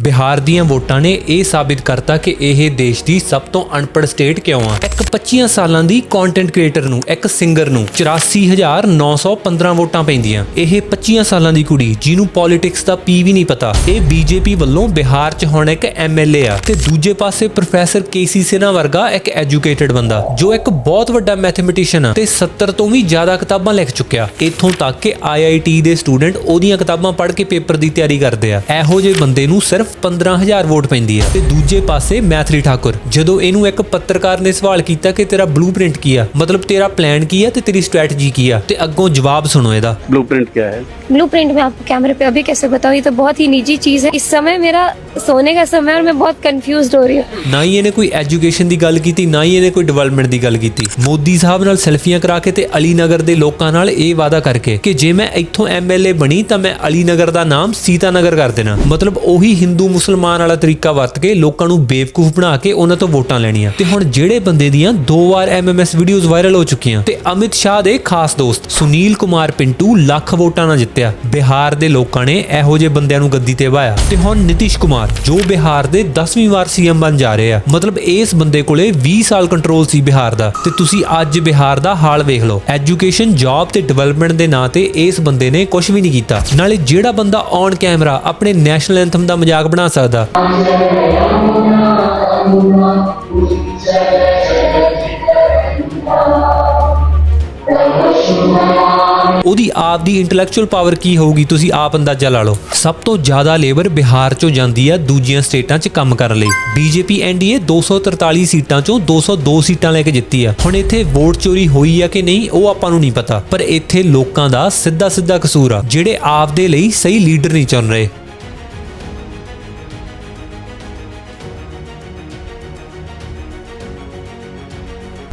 ਬਿਹਾਰ ਦੀਆਂ ਵੋਟਾਂ ਨੇ ਇਹ ਸਾਬਿਤ ਕਰਤਾ ਕਿ ਇਹ ਦੇਸ਼ ਦੀ ਸਭ ਤੋਂ ਅਨਪੜ੍ਹ ਸਟੇਟ ਕਿਉਂ ਆ? ਇੱਕ 25 ਸਾਲਾਂ ਦੀ ਕੰਟੈਂਟ ਕ੍ਰੀਏਟਰ ਨੂੰ, ਇੱਕ ਸਿੰਗਰ ਨੂੰ 84915 ਵੋਟਾਂ ਪੈਂਦੀਆਂ। ਇਹ 25 ਸਾਲਾਂ ਦੀ ਕੁੜੀ, ਜਿਹਨੂੰ ਪੋਲਿਟਿਕਸ ਦਾ ਪੀ ਵੀ ਨਹੀਂ ਪਤਾ। ਇਹ ਬੀਜੇਪੀ ਵੱਲੋਂ ਬਿਹਾਰ 'ਚ ਹੁਣ ਇੱਕ ਐਮਐਲਏ ਆ ਤੇ ਦੂਜੇ ਪਾਸੇ ਪ੍ਰੋਫੈਸਰ ਕੇਸੀ ਸਿਨਾ ਵਰਗਾ ਇੱਕ ਐਜੂਕੇਟਿਡ ਬੰਦਾ, ਜੋ ਇੱਕ ਬਹੁਤ ਵੱਡਾ ਮੈਥਮੈਟੀਸ਼ੀਅਨ ਆ ਤੇ 70 ਤੋਂ ਵੀ ਜ਼ਿਆਦਾ ਕਿਤਾਬਾਂ ਲਿਖ ਚੁੱਕਿਆ। ਇੱਥੋਂ ਤੱਕ ਕਿ ਆਈਆਈਟੀ ਦੇ ਸਟੂਡੈਂਟ ਉਹਦੀਆਂ ਕਿਤਾਬਾਂ ਪੜ੍ਹ ਕੇ ਪੇਪਰ ਦੀ ਤਿਆਰੀ ਕਰਦੇ ਆ। ਇਹੋ ਜਿਹੇ ਬੰਦੇ ਨੂੰ ਸਿਰਫ 15000 ਵੋਟ ਪੈਂਦੀ ਆ ਤੇ ਦੂਜੇ ਪਾਸੇ ਮੈਥਰੀ ਠਾਕੁਰ ਜਦੋਂ ਇਹਨੂੰ ਇੱਕ ਪੱਤਰਕਾਰ ਨੇ ਸਵਾਲ ਕੀਤਾ ਕਿ ਤੇਰਾ ਬਲੂਪ੍ਰਿੰਟ ਕੀ ਆ ਮਤਲਬ ਤੇਰਾ ਪਲਾਨ ਕੀ ਆ ਤੇ ਤੇਰੀ ਸਟ੍ਰੈਟਜੀ ਕੀ ਆ ਤੇ ਅੱਗੋਂ ਜਵਾਬ ਸੁਣੋ ਇਹਦਾ ब्लूप्रिंट क्या है ब्लूप्रिंट में आपको कैमरे पे अभी कैसे बताऊँ ये तो बहुत ही निजी चीज है इस समय मेरा सोने का समय है और मैं बहुत कंफ्यूज हो रही हूँ ਨਾ ਹੀ ਇਹਨੇ ਕੋਈ ਐਜੂਕੇਸ਼ਨ ਦੀ ਗੱਲ ਕੀਤੀ ਨਾ ਹੀ ਇਹਨੇ ਕੋਈ ਡਿਵੈਲਪਮੈਂਟ ਦੀ ਗੱਲ ਕੀਤੀ ਮੋਦੀ ਸਾਹਿਬ ਨਾਲ ਸੈਲਫੀਆਂ ਕਰਾ ਕੇ ਤੇ ਅਲੀ ਨਗਰ ਦੇ ਲੋਕਾਂ ਨਾਲ ਇਹ ਵਾਅਦਾ ਕਰਕੇ ਕਿ ਜੇ ਮੈਂ ਇੱਥੋਂ ਐਮਐਲਏ ਬਣੀ ਤਾਂ ਮੈਂ ਅਲੀ ਨਗਰ ਦਾ ਨਾਮ ਸੀਤਾ ਨਗਰ ਕਰ ਦੇਣਾ ਮਤਲਬ ਉਹੀ ਹਿੰਦੂ ਹਿੰਦੂ ਮੁਸਲਮਾਨ ਵਾਲਾ ਤਰੀਕਾ ਵਰਤ ਕੇ ਲੋਕਾਂ ਨੂੰ ਬੇਵਕੂਫ ਬਣਾ ਕੇ ਉਹਨਾਂ ਤੋਂ ਵੋਟਾਂ ਲੈਣੀਆਂ। ਤੇ ਹੁਣ ਜਿਹੜੇ ਬੰਦੇ ਦੀਆਂ ਦੋ ਵਾਰ ਐਮਐਮਐਸ ਵੀਡੀਓਜ਼ ਵਾਇਰਲ ਹੋ ਚੁੱਕੀਆਂ, ਤੇ ਅਮਿਤ ਸ਼ਾਹ ਦੇ ਖਾਸ ਦੋਸਤ ਸੁਨੀਲ ਕੁਮਾਰ ਪਿੰਟੂ ਲੱਖ ਵੋਟਾਂ ਨਾਲ ਜਿੱਤਿਆ। ਬਿਹਾਰ ਦੇ ਲੋਕਾਂ ਨੇ ਇਹੋ ਜਿਹੇ ਬੰਦਿਆਂ ਨੂੰ ਗੱਦੀ ਤੇ ਵਾਇਆ। ਤੇ ਹੁਣ ਨਿਤਿਸ਼ ਕੁਮਾਰ, ਜੋ ਬਿਹਾਰ ਦੇ 10ਵੀਂ ਵਾਰ ਸੀਐਮ ਬਣ ਜਾ ਰਹੇ ਆ। ਮਤਲਬ ਇਸ ਬੰਦੇ ਕੋਲੇ 20 ਸਾਲ ਕੰਟਰੋਲ ਸੀ ਬਿਹਾਰ ਦਾ। ਤੇ ਤੁਸੀਂ ਅੱਜ ਬਿਹਾਰ ਦਾ ਹਾਲ ਵੇਖ ਲਓ। ਐਜੂਕੇਸ਼ਨ ਜੌਬ ਤੇ ਡਿਵੈਲਪਮੈਂਟ ਦੇ ਨਾਂ ਤੇ ਇਸ ਬੰਦੇ ਨੇ ਕੁਝ ਵੀ ਨਹੀਂ ਕੀਤਾ। ਨਾਲੇ ਜਿਹੜਾ ਬੰਦਾ ਔਨ ਕੈਮਰਾ ਆਪਣੇ ਨੈਸ਼ਨਲ ਐਂਥਮ ਦਾ ਮਜ਼ਾਕ ਬਣਾ ਸਕਦਾ। ਉਹਦੀ ਆਪ ਦੀ ਇੰਟੈਲੈਕਚੁਅਲ ਪਾਵਰ ਕੀ ਹੋਊਗੀ? ਤੁਸੀਂ ਆਪ ਅੰਦਾਜ਼ਾ ਲਾ ਲਓ। ਸਭ ਤੋਂ ਜ਼ਿਆਦਾ ਲੇਬਰ ਬਿਹਾਰ ਚੋਂ ਜਾਂਦੀ ਆ ਦੂਜੀਆਂ ਸਟੇਟਾਂ 'ਚ ਕੰਮ ਕਰਨ ਲਈ। ਬੀਜੇਪੀ, ਐਨਡੀਏ 243 ਸੀਟਾਂ ਚੋਂ 202 ਸੀਟਾਂ ਲੈ ਕੇ ਜਿੱਤੀ ਆ। ਹੁਣ ਇੱਥੇ ਵੋਟ ਚੋਰੀ ਹੋਈ ਆ ਕਿ ਨਹੀਂ, ਉਹ ਆਪਾਂ ਨੂੰ ਨਹੀਂ ਪਤਾ। ਪਰ ਇੱਥੇ ਲੋਕਾਂ ਦਾ ਸਿੱਧਾ ਸਿੱਧਾ ਕਸੂਰ ਆ। ਜਿਹੜੇ ਆਪ ਦੇ ਲਈ ਸਹੀ ਲੀਡਰ ਨਹੀਂ ਚੁਣ ਰਹੇ।